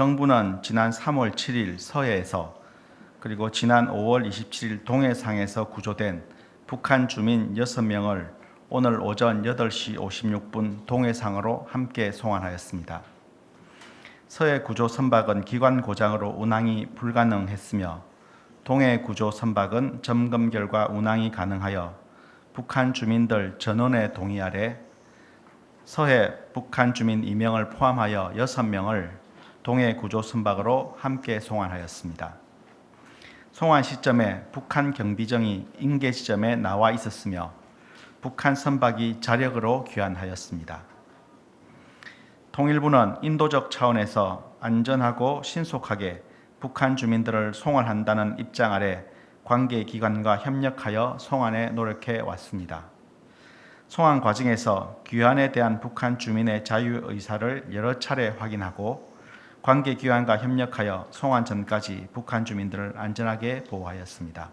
정부는 지난 3월 7일 서해에서 그리고 지난 5월 27일 동해상에서 구조된 북한 주민 6명을 오늘 오전 8시 56분 동해상으로 함께 송환하였습니다. 서해 구조 선박은 기관 고장으로 운항이 불가능했으며 동해 구조 선박은 점검 결과 운항이 가능하여 북한 주민들 전원의 동의 아래 서해 북한 주민 2명을 포함하여 6명을 동해 구조 선박으로 함께 송환하였습니다. 송환 시점에 북한 경비정이 인계 지점에 나와 있었으며 북한 선박이 자력으로 귀환하였습니다. 통일부는 인도적 차원에서 안전하고 신속하게 북한 주민들을 송환한다는 입장 아래 관계 기관과 협력하여 송환에 노력해 왔습니다. 송환 과정에서 귀환에 대한 북한 주민의 자유 의사를 여러 차례 확인하고 관계 기관과 협력하여 송환 전까지 북한 주민들을 안전하게 보호하였습니다.